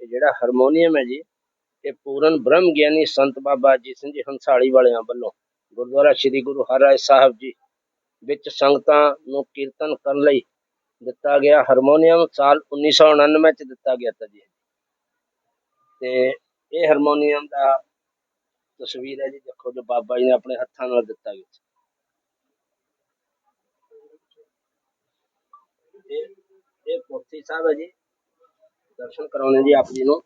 ਇਹ ਜਿਹੜਾ ਹਾਰਮੋਨੀਅਮ ਹੈ ਜੀ, ਇਹ ਪੂਰਨ ਬ੍ਰਹਮ ਗਿਆਨੀ ਸੰਤ ਬਾਬਾ ਅਜੀਤ ਸਿੰਘ ਜੀ ਹੰਸਾਲੀ ਵਾਲਿਆਂ ਵੱਲੋਂ ਗੁਰਦੁਆਰਾ ਸ੍ਰੀ ਗੁਰੂ ਹਰਿਰਾਏ ਸਾਹਿਬ ਜੀ ਵਿੱਚ ਸੰਗਤਾਂ ਨੂੰ ਕੀਰਤਨ ਕਰਨ ਲਈ ਦਿੱਤਾ ਗਿਆ ਹਾਰਮੋਨੀਅਮ ਸਾਲ 1999 ਚ ਦਿੱਤਾ ਗਿਆ ਤਾ ਜੀ। ਤੇ ਇਹ ਹਾਰਮੋਨੀਅਮ ਦਾ ਤਸਵੀਰ ਹੈ ਜੀ, ਦੇਖੋ ਜੋ ਬਾਬਾ ਜੀ ਨੇ ਆਪਣੇ ਹੱਥਾਂ ਨਾਲ ਦਿੱਤਾ ਗਿਆ ਇਹ ਇਹ ਪੋਥੀ ਸਾਹਿਬ ਹੈ ਜੀ ਦਰਸ਼ਨ ਕਰਾਉਣੇ ਜੀ ਆਪ ਜੀ ਨੂੰ।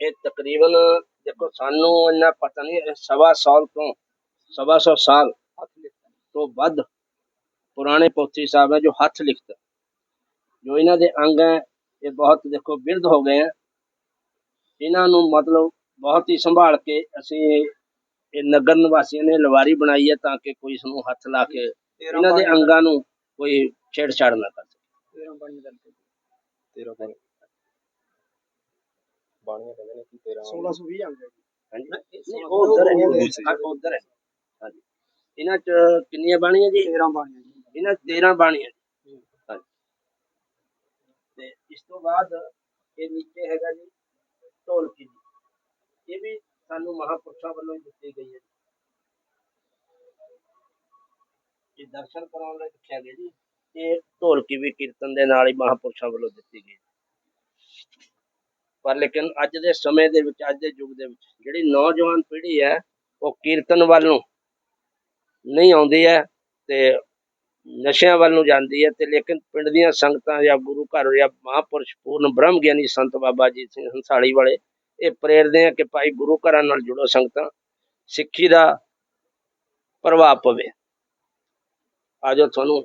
ਇਹ ਤਕਰੀਬਨ ਦੇਖੋ ਸਾਨੂੰ ਇੰਨਾ ਪਤਾ ਨਹੀਂ ਸਵਾ ਸਾਲ ਤੋਂ ਸਵਾ ਸੌ ਸਾਲ ਤੋਂ ਵੱਧ ਪੁਰਾਣੇ ਪੋਥੀ ਸਾਹਿਬ ਹੈ ਜੋ ਹੱਥ ਲਿਖਤ ਜੋ ਇਹਨਾਂ ਦੇ ਅੰਗ ਹੈ ਇਹ ਬਹੁਤ ਦੇਖੋ ਬਿਰਧ ਹੋ ਗਏ ਹੈ। ਇਹਨਾਂ ਨੂੰ ਮਤਲਬ ਬਹੁਤ ਹੀ ਸੰਭਾਲ ਕੇ ਅਸੀਂ ਇਹ ਨਗਰ ਨਿਵਾਸੀਆਂ ਨੇ ਲਵਾਰੀ ਬਣਾਈ ਹੈ ਤਾਂ ਕਿ ਕੋਈ ਇਸ ਨੂੰ ਹੱਥ ਲਾ ਕੇ ਇਹਨਾਂ ਦੇ ਅੰਗਾਂ ਨੂੰ ਕੋਈ ਛੇੜਛਾੜ ਨਾ ਕਰ ਸਕੇ। 13 ਬਾਣੀ ਕਰਕੇ 13 ਬਾਣੀ ਬਾਣੀਆਂ ਕਹਿੰਦੇ ਨੇ ਕਿ 13 1620 ਅੰਗ ਹੈ ਹਾਂਜੀ। ਨਹੀਂ, ਉਹ ਉਧਰ ਹੈ ਉਧਰ ਹੈ। ਹਾਂਜੀ। ਇਹਨਾਂ ਚ ਕਿੰਨੀਆਂ ਬਾਣੀਆਂ ਜੀ? 13 ਬਾਣੀਆਂ ਜੀ। ਇਹਨਾਂ 'ਚ 13 ਬਾਣੀਆਂ। ਹਾਂਜੀ। ਤੇ ਇਸ ਤੋਂ ਬਾਅਦ ਇਹ ਨੀਚੇ ਹੈਗਾ ਜੀ ਢੋਲਕੀ ਜੀ। ਇਹ ਵੀ ਸਾਨੂੰ ਮਹਾਪੁਰਸ਼ਾਂ ਵੱਲੋਂ ਹੀ ਦਿੱਤੀ ਗਈ ਹੈ ਇਹ ਦਰਸ਼ਨ ਕਰਾਉਣ ਲਈ ਰੱਖਿਆ ਗਿਆ ਜੀ। ਇਹ ਢੋਲਕੀ ਵੀ ਕੀਰਤਨ ਦੇ ਨਾਲ ਹੀ ਮਹਾਂਪੁਰਸ਼ਾਂ ਵੱਲੋਂ ਦਿੱਤੀ ਗਈ। ਪਰ ਲੇਕਿਨ ਅੱਜ ਦੇ ਸਮੇਂ ਦੇ ਵਿੱਚ, ਅੱਜ ਦੇ ਯੁੱਗ ਦੇ ਵਿੱਚ ਜਿਹੜੀ ਨੌਜਵਾਨ ਪੀੜ੍ਹੀ ਹੈ, ਉਹ ਕੀਰਤਨ ਵੱਲ ਨੂੰ ਨਹੀਂ ਆਉਂਦੀ ਹੈ ਤੇ ਨਸ਼ਿਆਂ ਵੱਲ ਨੂੰ ਜਾਂਦੀ ਹੈ ਤੇ ਲੇਕਿਨ ਪਿੰਡ ਦੀਆਂ ਸੰਗਤਾਂ ਜਾਂ ਗੁਰੂ ਘਰ ਜਾਂ ਮਹਾਂਪੁਰਸ਼ ਪੂਰਨ ਬ੍ਰਹਮ ਗਿਆਨੀ ਸੰਤ ਬਾਬਾ ਜੀ ਸਿੰਘ ਹੰਸਾਲੀ ਵਾਲੇ, ਇਹ ਪ੍ਰੇਰਦੇ ਆ ਕਿ ਭਾਈ ਗੁਰੂ ਘਰਾਂ ਨਾਲ ਜੁੜੋ ਸੰਗਤਾਂ, ਸਿੱਖੀ ਦਾ ਪ੍ਰਭਾਵ ਪਵੇ। ਆਜੋ ਤੁਹਾਨੂੰ